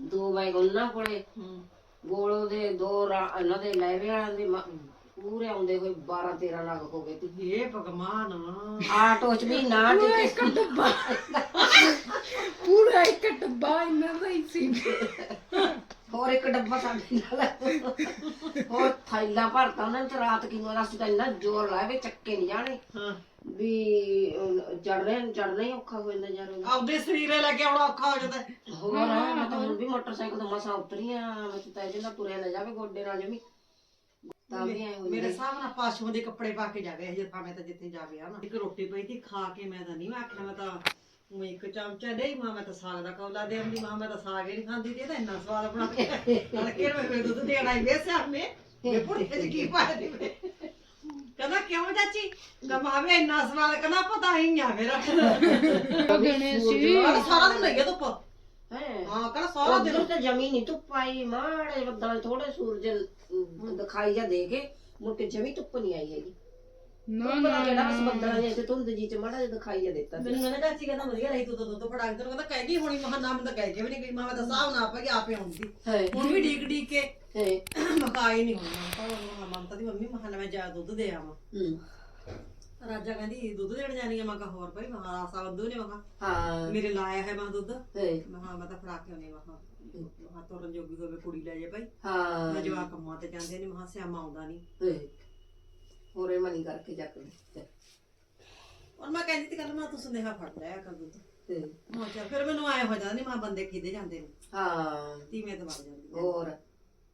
D: ਦੋ ਬੈਗ ਉਹਨਾਂ ਕੋਲੇ
E: ਹੂੰ।
D: ਗੋਲੋ ਦੇ ਦੋ ਰਾ- ਇਹਨਾਂ ਦੇ ਲੈਵੇ ਵਾਲਿਆਂ ਦੇ ਮ- ਪੂਰੇ ਆਉਂਦੇ ਹੋਏ 12 13 ਲੱਖ ਹੋ ਗਏ। ਤੇ
E: ਇਹ ਭਗਵਾਨ
D: ਆਟੋ ਚ ਵੀ ਨਾ ਟਿਕੇ
A: ਪੂਰਾ ਇੱਕ ਡੱਬਾ ਇਹਨਾਂ ਦਾ ਹੀ ਸੀ।
D: ਹੋਰ ਇੱਕ ਡੱਬਾ ਸਾਡੇ ਨਾਲ ਹੋਰ ਥੈਲਾ ਭਰਤਾ ਉਹਨਾਂ ਨੇ ਤੇ ਰਾਤ ਕਿਨੂੰ ਰਸਤੇ ਤਾਂ ਇੰਨਾ ਜ਼ੋਰ ਲਾਇਆ ਵੀ ਚੱਕੇ ਨਹੀਂ ਜਾਣੇ।
E: ਹਾਂ।
D: ਵੀ ਚੜਨੇ ਚੜਨਾ ਹੀ ਔਖਾ ਹੋ ਜਾਂਦਾ ਯਾਰ।
E: ਆਪਦੇ ਸਰੀਰੇ ਲੈ ਕੇ ਆਉਣਾ ਔਖਾ ਹੋ ਜਾਂਦਾ।
D: ਹੋਰ ਮੈਂ ਤਾਂ ਹੁਣ ਵੀ ਮੋਟਰਸਾਈਕਲ ਤੋਂ ਮਸਾਂ ਉਤਰੀ ਆ ਮੈਂ ਤਾਂ ਇਹਦੇ ਨਾਲ ਤੁਰਿਆ ਨਾ ਜਾਵੇ ਗੋਡੇ ਨਾਲ ਜਮੀ। ਤਾਂ ਵੀ ਐਂ ਹੋ
E: ਮੇਰੇ ਹਿਸਾਬ ਨਾਲ ਪਾਸ਼ੂਆਂ ਦੇ ਕੱਪੜੇ ਪਾ ਕੇ ਜਾਵੇ ਜਿਹਾ ਮੈਂ ਤਾਂ ਜਿੱਥੇ ਜਾਵੇ ਆ ਨਾ। ਇੱਕ ਰੋਟੀ ਪਈ ਤੀ ਖਾ ਕੇ ਮੈਂ ਤਾਂ ਨਹੀਂ ਮੈਂ ਆਖਿਆ ਮੈਂ ਤਾਂ ਮੈਂ ਇੱਕ ਚਮਚਾ ਨਹੀਂ ਮਾਂ ਮੈਂ ਤਾਂ ਸਾਗ ਦਾ ਕੌਲਾ ਦੇ ਆਂਦੀ ਮਾਂ ਮੈਂ ਤਾਂ ਸਾਗ ਹੀ ਨਹੀਂ ਖਾਂਦੀ ਤੇ ਇਹ ਤਾਂ ਇੰਨਾ ਸਵਾਦ ਬਣਾ ਕੇ ਨਾਲ ਕੇ ਮੈਂ ਫਿਰ ਦੁੱਧ ਦੇਣ ਆਈ ਵੇ ਸਾਹਮਣੇ ਮੈਂ ਪੁੜੀ ਚ ਕੀ ਪਾਇਆ ਦੀ ਮੈਂ ਕਹਿੰਦਾ ਕਿਉਂ ਚਾਚੀ? ਕਮਾਵੇ ਇੰਨਾ ਸਵਾਦ ਕਹਿੰਦਾ ਪਤਾ ਹੀ ਆ ਮੇਰਾ।
A: ਗਣੇ ਸੀ।
E: ਸਾਰਾ ਦਿਨ ਲੱਗਿਆ ਧੁੱਪ?
D: ਹੈ।
E: ਹਾਂ ਕਹਿੰਦਾ ਸਾਰਾ ਦਿਨ।
D: ਤਾਂ ਜਮੀ ਨਹੀਂ ਧੁੱਪ ਆਈ ਮਾੜੇ ਬੱਦਲ ਥੋੜੇ ਸੂਰਜ ਦਿਖਾਈ ਜਾਂ ਦੇ ਕੇ ਮੁੜ ਕੇ ਜਮੀ ਧੁੱਪ ਨਹੀਂ ਆਈ ਹੈਗੀ।
A: ਨਾ
D: ਧੁੱਪ ਦਾ ਜਿਹੜਾ ਬਸ ਬੱਦਲਾਂ ਨੇ ਤੇ ਧੁੰਦ ਜੀ ਚ ਮਾੜਾ ਜਿਹਾ ਦਿਖਾਈ ਜਾਂ ਦਿੱਤਾ ਸੀ।
E: ਮੈਨੂੰ ਕਹਿੰਦਾ ਚਾਚੀ ਕਹਿੰਦਾ ਵਧੀਆ ਰਹੀ ਤੂੰ ਤਾਂ ਦੁੱਧ ਫੜਾ ਕੇ ਤੈਨੂੰ ਕਹਿੰਦਾ ਕਹਿ ਗਈ ਹੋਣੀ ਮਹਾਂ ਨਾਮ ਤਾਂ ਕਹਿ ਕੇ ਵੀ ਨਹੀਂ ਗਈ ਮਾਂ ਮੈਂ ਤਾਂ ਸਾਹ ਨਾ ਪਈ ਆਪੇ ਆਉਂਦੀ
D: ਹੈ
E: ਹੁਣ ਵੀ ਡੀਕ ਡੀਕ ਕੇ
D: ਹੈ
E: ਮਕਾਈ ਨਹੀਂ ਹੋਣੀ ਤਾਂ ਮਮਤਾ ਦੀ ਮੰਮੀ ਮਹਾਂ ਮੈਂ ਜਾ ਦੁੱਧ ਦੇ ਆਵਾਂ
D: ਹੂੰ
E: ਰਾਜਾ ਕਹਿੰਦੀ ਦੁੱਧ ਦੇਣ ਜਾਣੀ ਆ ਮੈਂ ਕਿਹਾ ਹੋਰ ਭਾਈ ਮਹਾਂ ਆਸਾ ਵੱਧੂ ਨੇ ਮਹਾਂ
D: ਹਾਂ
E: ਮੇਰੇ ਲਾਇਆ ਹੈ ਮਾਂ ਦੁੱਧ ਮਹਾਂ ਮੈਂ ਤਾਂ ਫੜਾ ਕੇ ਆਉਣੀ ਮਹਾਂ ਮਹਾਂ ਤੋਰਨ ਜੋਗੀ ਹੋਵੇ ਕੁੜੀ ਲੈ ਜੇ ਭਾਈ
D: ਹਾਂ
E: ਮੈਂ ਜਵਾ ਕੰਮਾਂ ਤੇ ਜਾਂਦੇ ਨੇ ਮਹਾਂ ਸਿਆਮਾ ਆਉਂਦਾ ਨਹੀਂ
D: ਹੋਰੇ ਮਨੀ ਕਰਕੇ ਚੱਕਦੇ
E: ਔਰ ਮੈਂ ਕਹਿੰਦੀ ਤੀ ਕੱਲ ਮੈਂ ਤੂੰ ਸੰਦੇਹਾ ਫੜ ਲਿਆ ਕਰ ਦੁੱਧ
D: ਤੇ।
E: ਮੈਂ ਕਿਹਾ ਫਿਰ ਮੈਨੂੰ ਆਏ ਹੋ ਜਾਂਦਾ ਨਹੀਂ ਮਾਂ ਬੰਦੇ ਕਿਦੇ ਜਾਂਦੇ ਨੇ।
D: ਹਾਂ।
E: ਤੀਵੇਂ ਤੇ ਵਗ ਜਾਂਦੀ ਨੇ।
D: ਹੋਰ?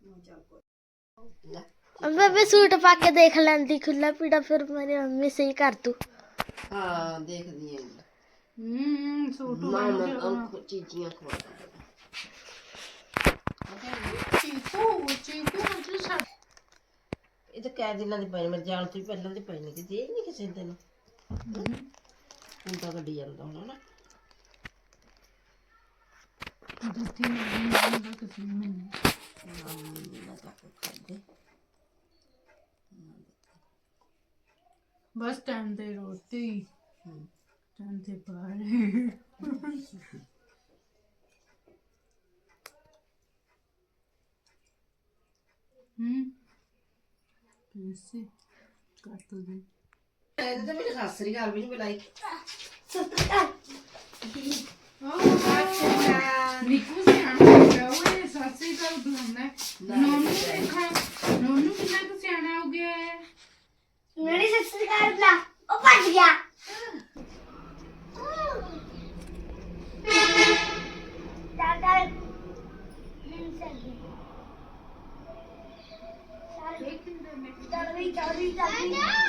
E: ਮੈਂ ਚੱਲ ਕੋਈ
B: ਬੇਬੇ ਸੂਟ ਪਾ ਕੇ ਦੇਖ ਲੈਂਦੀ ਖੁੱਲਾ ਪੀੜਾ ਫਿਰ ਮੇਰੀ ਮੰਮੀ ਸਹੀ ਕਰ ਦੂ।
D: ਹਾਂ ਦੇਖਦੀ ਆਂ।
A: ਹੂੰ ਸੂਟ
D: ਮਾਂ ਮੈਂ ਚੀਜ਼ੀਆਂ ਖੋਲ
A: ਚੀਕੂ ਚੀਕੂ ਮਤਲਬ ਸਾ
D: ਇਹ ਤਾਂ ਕਹਿ ਦਿਨਾਂ ਦੇ ਨੇ, ਮੇਰੇ ਜਾਣ ਤੋਂ ਹੀ ਪਹਿਲਾਂ ਦੇ ਨੇ ਕਿ ਦੇ ਨਹੀਂ ਕਿਸੇ ਦਿਨ। ਹੁਣ ਤਾਂ ਗੱਡੀ ਜਾਂਦਾ ਹੋਣਾ ਨਾ
A: ਦਿੱਤੀ ਨਹੀਂ ਹੁੰਦਾ ਕਿਸੇ ਨੂੰ ਮੈਨੂੰ
D: ਨਾ ਤਾਂ ਖਾਦੇ
A: ਬਸ ਟਾਈਮ ਤੇ ਰੋਟੀ। ਟਾਈਮ ਤੇ ਪਾਣੀ ਹੂੰ। ਪੈਸੇ ਕੱਟ ਦੇ
D: ਇਹ ਤਾਂ ਮੇਰੇ ਸੱਸ ਦੀ ਗੱਲ ਵੀ ਨਹੀਂ ਬੁਲਾਈ
A: ਨਿੱਕੂ ਸੇ ਆਣਾ ਉਹ ਸਾਸੀ ਦਾ ਬੁਲਾਉਂਦਾ ਨੋਨੂ ਦੇਖਾ ਨੋਨੂ ਕਿੰਨਾ ਕੁ ਸਿਆਣਾ ਹੋ ਗਿਆ ਹੈ
B: ਮੇਰੀ ਸੱਸ ਕਰ ਲਾ ਉਹ ਭੱਜ ਗਿਆ ਦਾਦਾ ਤੋੜ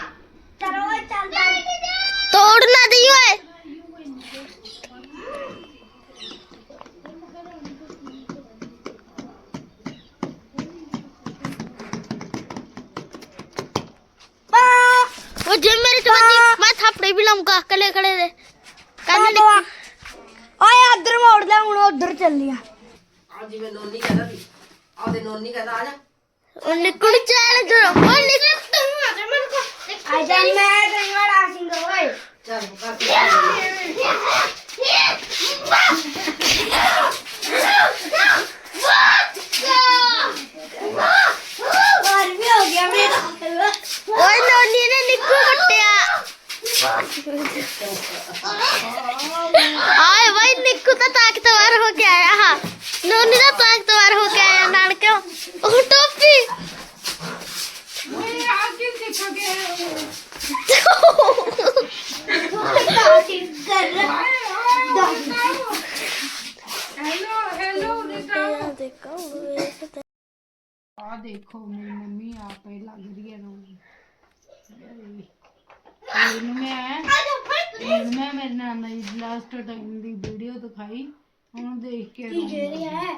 D: ਨਾਨਾ
B: ਦੀ
A: ਲਾਸਟ ਟਾਈਮ ਦੀ ਵੀਡੀਓ ਦਿਖਾਈ ਉਹਨੂੰ ਦੇਖ ਕੇ ਲੱਗ ਗਈ।
B: ਹੈ?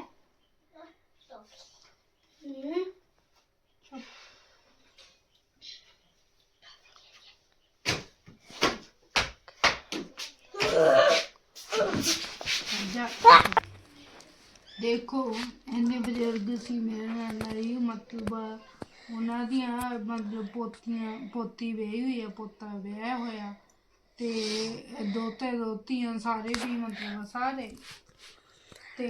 A: ਜਾ। ਦੇਖੋ ਇੰਨੇ ਬਜ਼ੁਰਗ ਸੀ ਮੇਰੇ ਨਾਨਾ ਜੀ ਮਤਲਬ ਉਹਨਾਂ ਦੀਆਂ ਮਤਲਬ ਪੋਤੀਆਂ ਪੋਤੀ ਵਿਆਹੀ ਹੋਈ ਆ ਪੋਤਾ ਵਿਆਹਿਆ ਹੋਇਆ। ਤੇ ਦੋਤੇ ਦੋਤੀਆਂ ਸਾਰੇ ਵੀ ਮਤਲਬ ਸਾਰੇ। ਤੇ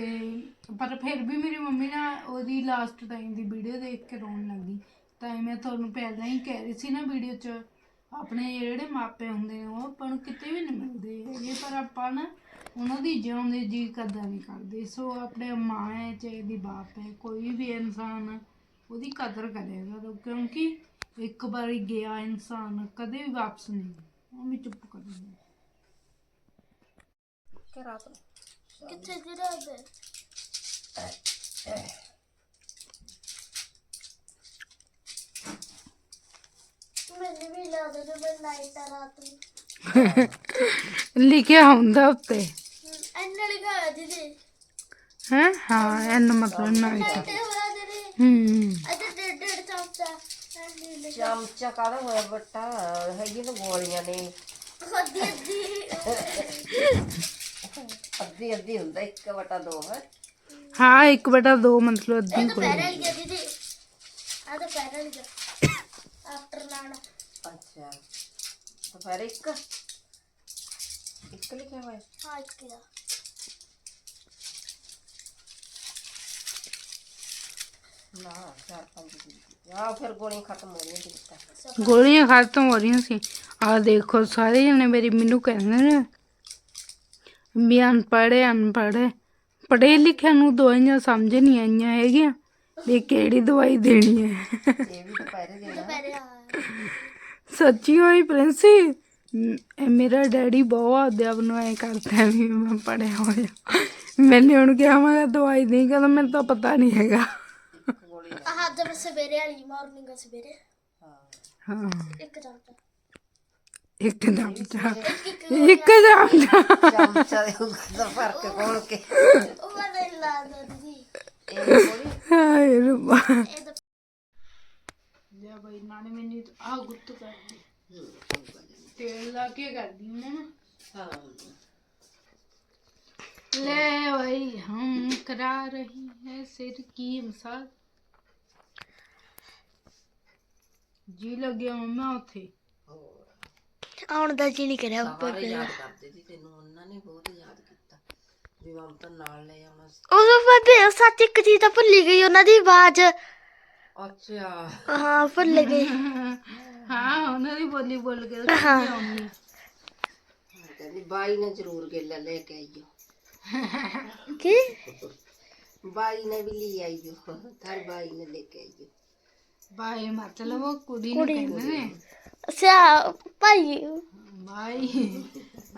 A: ਪਰ ਫਿਰ ਵੀ ਮੇਰੀ ਮੰਮੀ ਨਾ ਉਹਦੀ ਲਾਸਟ ਟਾਈਮ ਦੀ ਵੀਡੀਓ ਦੇਖ ਕੇ ਰੋਣ ਲੱਗੀ। ਤਾਂ ਮੈਂ ਤੁਹਾਨੂੰ ਪਹਿਲਾਂ ਹੀ ਕਹਿ ਰਹੀ ਸੀ ਨਾ ਵੀਡੀਓ 'ਚ, ਆਪਣੇ ਜਿਹੜੇ ਮਾਪੇ ਹੁੰਦੇ ਨੇ ਉਹ ਆਪਾਂ ਨੂੰ ਕਿਤੇ ਵੀ ਨਹੀਂ ਮਿਲਦੇ ਹੈਗੇ, ਪਰ ਆਪਾਂ ਨਾ ਉਹਨਾਂ ਦੀ ਜਿਉਂਦੇ ਜੀ ਕਦਰ ਨਹੀਂ ਕਰਦੇ। ਸੋ ਆਪਣੇ ਮਾਂ ਹੈ, ਚਾਹੇ ਦੀ ਬਾਪ ਹੈ, ਕੋਈ ਵੀ ਇਨਸਾਨ ਉਹਦੀ ਕਦਰ ਕਰੇਗਾ ਕਿਉਂਕਿ ਇੱਕ ਵਾਰੀ ਗਿਆ ਇਨਸਾਨ, ਕਦੇ ਵੀ ਵਾਪਸ ਨਹੀਂ। ਆਉਂਦਾ। ਉਹ ਵੀ ਚੁੱਪ ਕਰ ਜਾਂਦਾ
B: ਕਿੱਥੇ ਗਿਰਾ ਬੇ ਮੈਨੂੰ ਵੀ ਲਾ ਦੇ ਮੈਂ ਨਾਈਟ ਆ ਰਾਤ ਨੂੰ।
A: ਲਿਖਿਆ ਹੁੰਦਾ ਉੱਤੇ।
B: ਐਨ ਲਿਖਾ ਹੋਇਆ ਦੀਦੀ।
A: ਹੈ? ਹਾਂ ਐਨ ਮਤਲਬ ਨਾਈਟ
B: ਤੇ ਹੋਇਆ ਦੀਦੀ।
A: ਹੂੰ
B: ਅਤੇ ਡੇਢ ਡੇਢ ਚਮਚਾ।
D: ਚਮਚਾ ਕਾਹਦਾ ਹੋਇਆ ਬੱਟਾ? ਹੈਗੀ ਤਾਂ ਗੋਲੀਆਂ ਨੇ।
B: ਅੱਧੀ ਅੱਧੀ।
D: ਅੱਧੀ ਅੱਧੀ ਹੁੰਦਾ ਇੱਕ ਵਟਾ ਦੋ ਹੈ?
A: ਹਾਂ ਇੱਕ ਬਟਾ ਦੋ ਮਤਲਬ ਅੱਧੀ
B: ਤਾਂ ਪਹਿਰਾ ਲਿਖਿਆ ਦੀਦੀ। ਆ ਤਾਂ ਪਹਿਰਾ ਲਿਖਿਆ ਆਫਟਰ ਨਾਨ
D: ਅੱਛਾ। ਤਾਂ ਫਿਰ ਇੱਕ? ਇੱਕ ਲਿਖਿਆ ਹੋਇਆ?
B: ਹਾਂ ਇੱਕ ਦਾ
D: ਨਾ ਚਾਰ ਪੰਜ ਦੀ। ਆ ਫਿਰ ਗੋਲੀਆਂ ਖਤਮ ਹੋ ਰਹੀਆਂ ਜੀ ਤਾਂ
A: ਗੋਲੀਆਂ ਖਤਮ ਹੋ ਰਹੀਆਂ ਸੀ। ਆ ਦੇਖੋ ਸਾਰੇ ਜਣੇ ਮੇਰੀ ਮੈਨੂੰ ਕਹਿੰਦੇ ਨੇ ਵੀ ਅਨਪੜ੍ਹ ਅਨਪੜ੍ਹ ਪੜ੍ਹੇ ਲਿਖਿਆ ਨੂੰ ਦਵਾਈਆਂ ਸਮਝ ਨਹੀਂ ਆਈਆਂ ਹੈਗੀਆਂ ਵੀ ਕਿਹੜੀ ਦਵਾਈ ਦੇਣੀ ਹੈ।
D: ਇਹ ਵੀ ਦੁਪਹਿਰੇ ਦੇਣਾ।
B: ਪਹਿਰਾ
A: ਸੱਚੀ ਹੋਈ ਪ੍ਰਿੰਸੀ ਮ- ਇਹ ਮੇਰਾ ਡੈਡੀ ਬਹੁਤ ਅਧਿਆਪ ਨੂੰ ਐ ਕਰਦਾ ਹੈ ਵੀ ਮੈਂ ਪੜਿਆ ਹੋਇਆ। ਮੈਨੇ ਉਹਨੂੰ ਕਿਹਾ ਮੈਂ ਕਿਹਾ ਦਵਾਈ ਨਹੀਂ ਕਹਿੰਦਾ ਮੈਨੂੰ ਤਾਂ ਪਤਾ ਨਹੀਂ ਹੈਗਾ।
D: ਗੋਲੀ
B: ਆਹ ਜਦ ਸਵੇਰੇ ਵਾਲੀ ਮਾਰਨਿੰਗ ਸਵੇਰੇ
A: ਹਾਂ
B: ਇੱਕ ਚਮਚਾ
A: ਇੱਕ ਚਮਚਾ
B: ਇੱਕ ਇੱਕ
A: ਇੱਕ ਚਮਚਾ
D: ਚਮਚਾ ਦੇ ਉੱਤੇ ਫਰਕ ਕੋਲ ਕੇ
B: ਉਹ ਨਹੀਂ ਲਾ ਦੋ ਦੀਦੀ
D: ਇਹ ਗੋਲੀ
A: ਹਾਏ ਰੱਬਾ
B: ਇਹ ਤਾਂ
A: ਲੈ ਬਈ ਨਾਨੇ ਮੈਨੂੰ ਆ ਗੁੱਤ ਕਰਦੀ ਤੇਲ ਲਾ ਕੇ ਕਰਦੀ ਮੈਂ ਨਾ
D: ਹਾਂ
A: ले भाई हम करा रही है सिर की मसाज ਜੀ ਲੱਗਿਆ ਮੰਮਾ ਉੱਥੇ।
B: ਆਉਣ ਦਾ ਜੀ ਨਹੀਂ ਕਰਿਆ
D: ਸਾਰੇ ਯਾਦ ਕਰਦੇ ਸੀ ਤੈਨੂੰ ਉਹਨਾਂ ਨੇ ਬਹੁਤ ਯਾਦ ਕੀਤਾ। ਵੀ ਮਮਤਾ ਨਾਲ ਲੈ ਆਉਣਾ ਸੀ।
B: ਉਹ ਬਾਬੇ ਸੱਚ ਇੱਕ ਚੀਜ਼ ਤਾਂ ਭੁੱਲੀ ਗਈ ਉਹਨਾਂ ਦੀ ਆਵਾਜ਼।
D: ਅੱਛਾ।
B: ਹਾਂ ਭੁੱਲ ਗਈ।
A: ਹਾਂ ਉਹਨਾਂ ਦੀ ਬੋਲੀ ਬੋਲ ਕੇ
B: ਹਾਂ।
A: ਆਉਣੀ
D: ਕਹਿੰਦੀ ਬਾਈ ਨੇ ਜ਼ਰੂਰ ਗੇਲਾ ਲੈ ਕੇ ਆਈਓ।
B: ਕੀ?
D: ਬਾਈ ਨੇ ਵੀ ਲਈ ਆਈਓ ਤਾਰ ਬਾਈ ਨੇ ਲੈ ਕੇ ਆਈਓ।
A: ਬਾਈ ਮਤਲਬ ਉਹ ਕੁੜੀ ਨੂੰ ਕਹਿੰਦੇ ਨੇ।
B: ਅੱਛਾ ਭਾਈ।
A: ਬਾਈ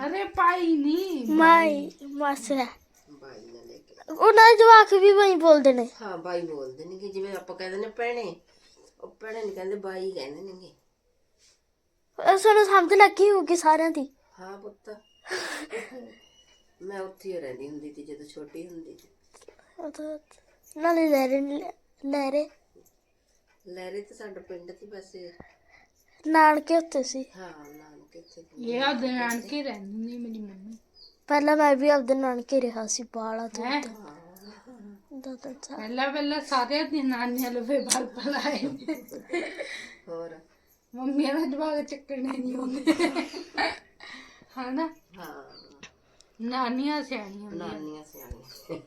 A: ਅਰੇ ਪਾਈ ਨਹੀਂ
B: ਮਾਈ ਮਾਸਾ
D: ਬਾਈ ਨੇ ਲੈ ਕੇ
B: ਉਹਨਾਂ ਦੇ ਜਵਾਕ ਵੀ ਵਹੀਂ ਬੋਲਦੇ ਨੇ।
D: ਹਾਂ ਬਾਈ ਬੋਲਦੇ ਨੇ ਕਿ ਜਿਵੇਂ ਆਪਾਂ ਕਹਿੰਦੇ ਨੇ ਭੈਣੇ। ਉਹ ਭੈਣੇ ਨਹੀਂ ਕਹਿੰਦੇ ਬਾਈ ਕਹਿੰਦੇ ਨੇਗੇ।
B: ਅਹ ਸਾਨੂੰ ਸਮਝ ਲੱਗੀ ਹੋਊਗੀ ਸਾਰਿਆਂ ਦੀ।
D: ਹਾਂ ਪੁੱਤ। ਮੈਂ ਉੱਥੇ ਹੀ ਰਹਿੰਦੀ ਹੁੰਦੀ ਸੀ ਜਦੋਂ ਛੋਟੀ ਹੁੰਦੀ ਸੀ।
B: ਉਹ ਤਾਂ ਨਾਲੇ ਲਹਿਰੇ ਲਹਿਰੇ
D: ਲਹਿਰੇ ਤੇ ਸਾਡਾ ਪਿੰਡ ਸੀ ਵੈਸੇ।
B: ਨਾਨਕੇ ਉੱਤੇ ਸੀ।
D: ਹਾਂ ਨਾਨਕੇ ਤੇ
A: ਇਹ ਆਪਦੇ ਨਾਨਕੇ ਰਹਿੰਦੀ ਨਹੀਂ ਮੇਰੀ ਮੰਮੀ।
B: ਪਹਿਲਾਂ ਮੈਂ ਵੀ ਆਪਦੇ ਨਾਨਕੇ ਰਿਹਾ ਸੀ ਬਾਲਾ ਤੋਂ
A: ਹੈ?
B: ਦੋ ਸਾਲ।
A: ਪਹਿਲਾਂ ਪਹਿਲਾਂ ਸਾਰੇ ਦੀ ਨਾਨੀਆਂ ਲਵੇ ਬਲ ਬਲਾਏ।
D: ਹੋਰ?
A: ਮੰਮੀਆਂ ਦਾ ਜਵਾਬ ਚੱਕਣੇ ਨਹੀਂ ਹੁੰਦੇ ਹਨਾ?
D: ਹਾਂ।
A: ਨਾਨੀਆਂ ਸਿਆਣੀਆਂ ਹੁੰਦੀਆਂ।
D: ਨਾਨੀਆਂ ਸਿਆਣੀਆਂ।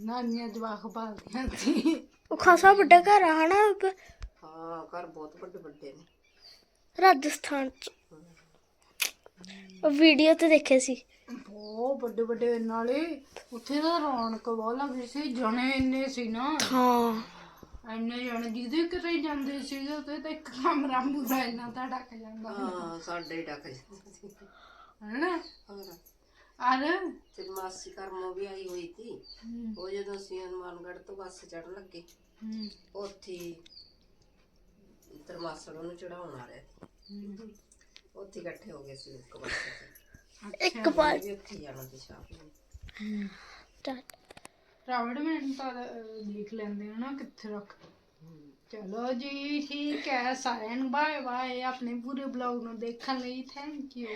A: ਨਾਨੀਆਂ ਜਵਾਕ ਪਾਲਦੀਆਂ ਸੀ।
B: ਉਹ ਖਾਸਾ ਵੱਡਾ ਘਰ ਆ ਹਨਾ ਬ-
D: ਹਾਂ ਘਰ ਬਹੁਤ ਵੱਡੇ ਵੱਡੇ ਨੇ।
B: ਰਾਜਸਥਾਨ ਚ। ਵੀਡੀਓ ਤੇ ਦੇਖੇ ਸੀ।
A: ਬਹੁਤ ਵੱਡੇ ਵੱਡੇ ਨਾਲੇ ਉੱਥੇ ਤਾਂ ਰੌਣਕ ਬਹੁਤ ਲੱਗਦੀ ਸੀ ਜਣੇ ਇੰਨੇ ਸੀ ਨਾ।
B: ਹਾਂ।
A: ਇੰਨੇ ਜਣੇ ਜਿਹਦੇ ਘਰੇ ਜਾਂਦੇ ਸੀਗੇ ਉੱਥੇ ਤਾਂ ਇੱਕ ਕਮਰਾ ਪੂਰਾ ਇੰਨਾ ਤਾਂ ਡੱਕ ਜਾਂਦਾ।
D: ਹਾਂ ਸਾਡੇ ਹੀ ਡੱਕ ਜਾਂਦੇ ਸੀ।
A: ਹਨਾ?
D: ਹੋਰ?
A: ਅਰ?
D: ਤੇ ਮਾਸੀ ਕਰਮੋ ਵੀ ਆਈ ਹੋਈ ਸੀ। ਉਹ ਜਦੋਂ ਅਸੀਂ ਹਨੂਮਾਨਗੜ੍ਹ ਤੋਂ ਬੱਸ ਚੜਨ ਲੱਗੇ ਉੱਥੇ ਹੀ। ਇੱਧਰ ਮਾਸੜ ਉਹਨੂੰ ਚੜਾਉਣ ਆ ਰਿਹਾ ਸੀ। ਉੱਥੇ ਇਕੱਠੇ ਹੋ ਗਏ ਸੀ ਇੱਕ ਬੱਸ
B: ਇੱਕ ਵਾਰ
D: ਵੀ ਉੱਥੇ ਜਾਣਾ ਸੀ ਸ਼ਾਮ ਨੂੰ
A: ਰਾਵੜ ਮੈਨੂੰ ਤਾਂ ਅਹ, ਦੇਖ ਲੈਂਦੇ ਹੋ ਨਾ ਕਿੱਥੇ ਰੱਖ। ਚਲੋ ਜੀ ਠੀਕ ਹੈ ਸਾਰਿਆਂ ਨੂੰ ਬਾਏ ਬਾਏ ਆਪਣੇ ਪੂਰੇ ਬਲੌਗ ਨੂੰ ਦੇਖਣ ਲਈ ਥੈਂਕ ਯੂ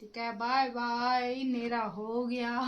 A: ਠੀਕ ਹੈ ਬਾਏ ਬਾਏ ਹਨੇਰਾ ਹੋ ਗਿਆ।